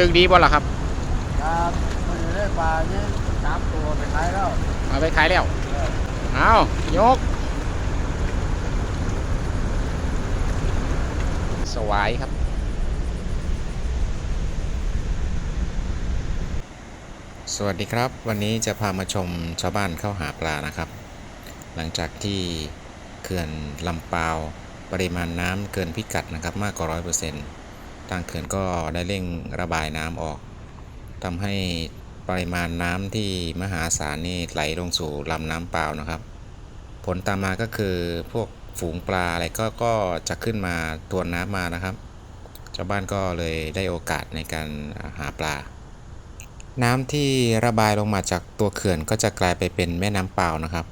ถือดีบ่ล่ะครับครับมันจะได้ปลาเนี่ยสามตัวไปขายแล้วเอาไปขายแล้วเออเอายก สวายครับ สวัสดีครับ วันนี้จะพามาชมชาวบ้านเข้าหาปลานะครับ หลังจากที่เขื่อนลำปาวปริมาณน้ำเกินพิกัดนะครับมากกว่า100% ทางเขื่อนก็ได้เร่งระบายน้ำออกทำให้ปริมาณน้ำที่มหาศาลนี่ไหลลงสู่ลำน้ำเปล่านะครับ ผลตามมาก็คือพวกฝูงปลาอะไรก็ก็จะขึ้นมาทวนน้ำมานะครับ ชาวบ้านก็เลยได้โอกาสในการหาปลา น้ำที่ระบายลงมาจากตัวเขื่อนก็จะกลายไปเป็นแม่น้ำเปล่านะครับ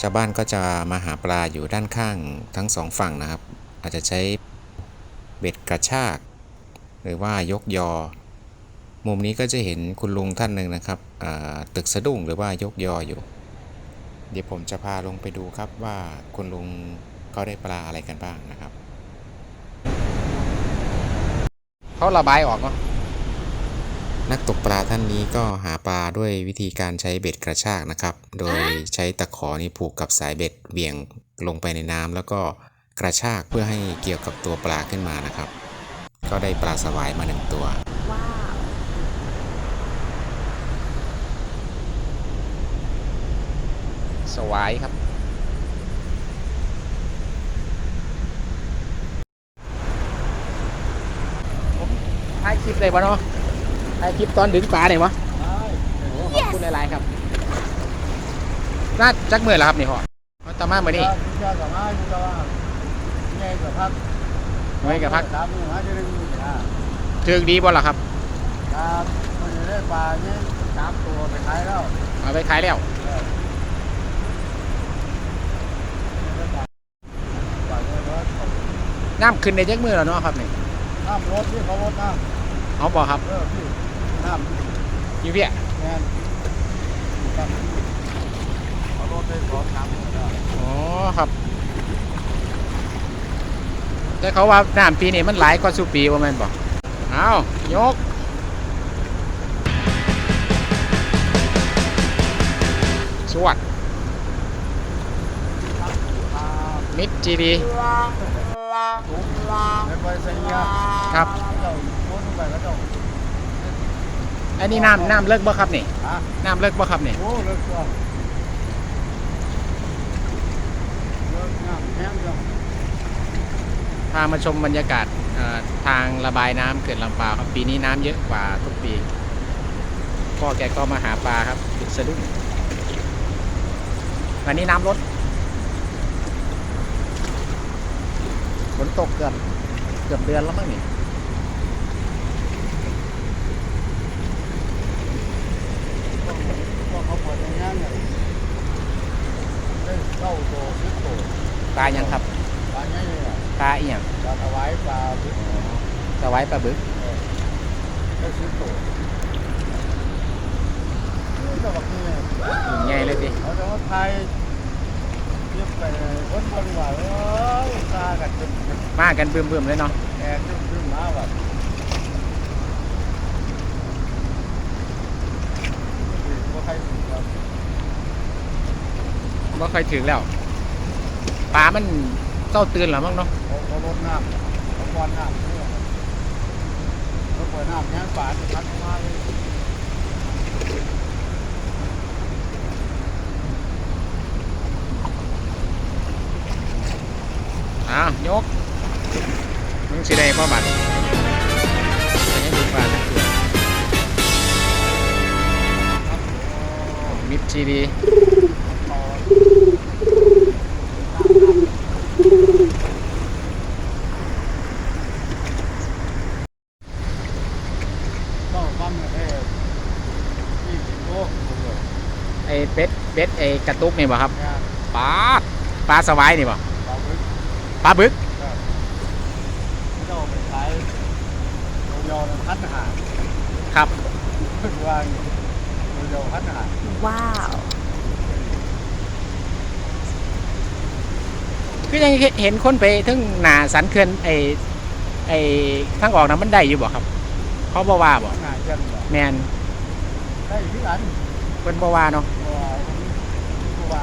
ชาวบ้านก็จะมาหาปลาอยู่ด้านข้างทั้งสองฝั่งนะครับ อาจจะใช้ เบ็ดกระชาก หรือว่ายกยอ มุมนี้ก็จะเห็นคุณลุงท่านหนึ่งนะครับอ่าตึกสะดุ้งหรือว่ายกยออยู่ เดี๋ยวผมจะพาลงไปดูครับว่าคุณลุงเขาได้ปลาอะไรกันบ้างนะครับ เขาระบายออกเนาะนักตกปลาท่านนี้ก็หาปลาด้วยวิธีการใช้เบ็ดกระชากนะครับ โดยใช้ตะขอนี่ผูกกับสายเบ็ดเบี่ยงลงไปในน้ำแล้วก็ กระชากเพื่อให้เกี่ยวกับตัวปลาขึ้นมานะครับ ก็ได้ปลาสวายมาหนึ่งตัวว้าวสวายครับ ถ่ายคลิปได้ปะเนาะ ถ่ายคลิปตอนดึงปลาได้ปะได้โอ้ขอบคุณหลายๆครับ น่าจักเมื่อแล้วครับนี่พ่อเอาตามมาเมื่อนี้ ครับพี่เจ้ากับมาพี่เจ้าว่าใหญ่กับพักไว้กับพักสามมือหาจะได้มีอ่าถือดีบ่ล่ะครับ ครับมันจะได้ปลาเนี่ยสามตัวไปขายแล้วเอาไปขายแล้วเออได้ปลาปลาเนี่ยว่าเขาน้ำขึ้นในจักมือแล้วเนาะครับนี่น้ำรถที่เขารถน้เอาบ่ครับำเออพี่น้ำอยู่เพี่ยแมนครับเขารถได้สองน้ำเลยนะอ๋อครับ แต่เขาว่าน้ำปีนี้มันหลายกว่าสุปีว่าแม่นบ่เอายกสวัสดมิดจีดีครับไอันนี้น้ำน้ำเลิกบ่ครับนี่น้ำเลิกบ่ครับนี่เลิกตัวเลิกงามแห้งจัง พามาชมบรรยากาศทางระบายน้ำเขื่อนลำปาวครับปีนี้น้ำเยอะกว่าทุกปี พ่อแกก็มาหาปลาครับติดสะดุ้งวันนี้น้ำลดฝนตกเกือบเกือบเดือนแล้วมั้งนี่พวกเขาเปิดงานเนี่ยได้เก้าโตสิบโตปลายังครับปลาใหญ่เลย ปลาอีหยังปลาถวายปลาพิษสวายปลาบึกได้สิบโตนี่ก็บอกนี่หินใหญ่เลยสิเขาจะว่าไทยเทียบไปคนบริวารเอ้ยตากันจนมากันเบิ่มๆเลยเนาะแอกจนขึ้นมาแบบว่าใครถูกครับบ่ค่อยถึงแล้วปลามัน เต้าตื่นแล้วมั้งเนาะเขาเขาลดน้ำเขาควันน้ำเนี่ยเขาปล่อยน้ำแห้งป่าจะพัดมาเลยอ้าวยกมึงสิได้พ่อบัตรให้ดูปลาทั้งตัวมิดจีดี ต่อก็ปั๊มเนี่ยเอ้ยี่สิบโลเลย ไอ้เป็ดเป็ดไอ้กระตุกนี่บ่ครับเนี่ยปลาปลาสวายนี่บ่ปลาบึกปลาบึกเจ้าไปขายโยนพันหาครับวางโยนพันหาว้าวคือยังเห็นคนไปถึงหนาสันเขื่อนไอ้ไอ้ทางออกน้ำมันได้อยู่บ่ครับเขาบ่ว่าบ่หน้าเช่นบ่แมนได้ที่อัน เพิ่นบ่ว่าเนาะบ่ว่าบ่ว่า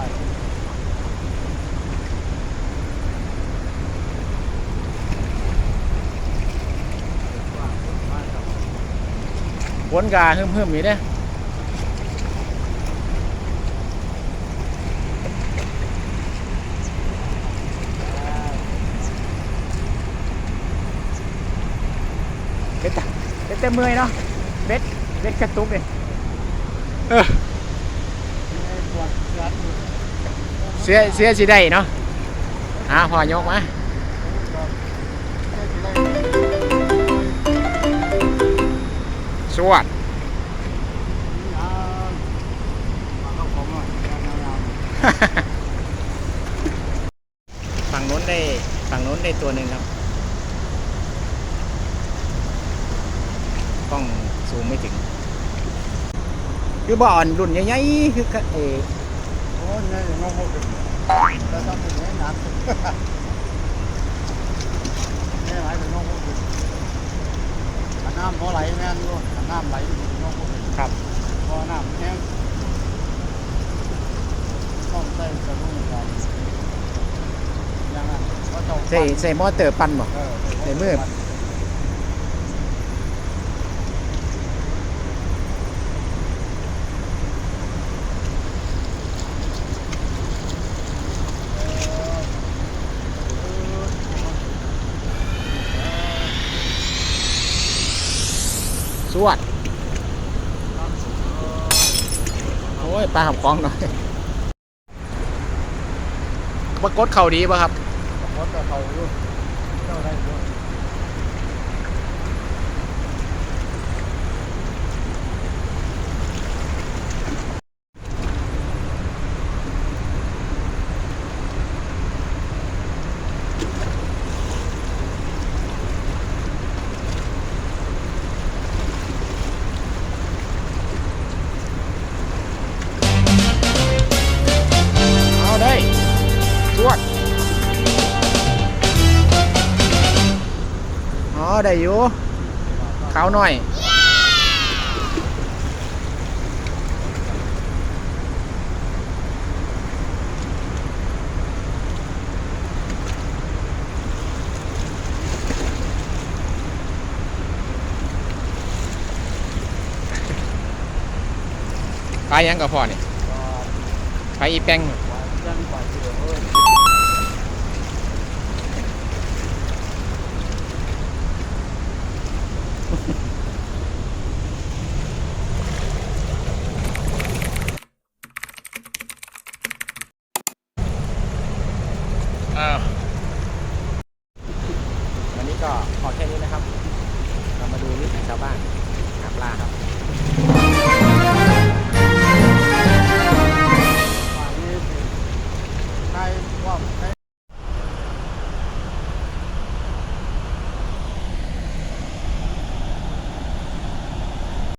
ฝนกาหึมๆอยู่เด้เบ็ดจ้ะเบ็ดเต็มมือเนาะเบ็ดเบ็ดกระตุกเลยเออ ในส่วนยัดอยู่ เสียเสียสิได้เนาะหาพอยกมาสวดฝั่งโน้นได้ฝั่งโน้นได้ตัวหนึ่งครับกล้องซูมไม่ถึง คือบ่อ่อนรุ่นใหญ่ๆคือเอ อโอ้ยเนี่ยน้องพูดถึงแล้วต้องเป็นหนักเนี่ยหมายถึงน้องพูดถึงน้ำพอไหลแม่นด้วยน้ำไหลน้องพูดถึงครับพอน้ำแห้งต้องใส่กระดุมกันอย่างนั้นก็ต้องใส่ใส่มอเตอร์ปั่นบ่เออใส่มือ ส วด โอ้ยปลาหับคล้องหน่อยปรากฏเข่าดีป่ะครับหมดแต่เขาอ ได้อยู่ขาวหน่อยไปยังกับพ่อนี่ก็ไปอีแป้ง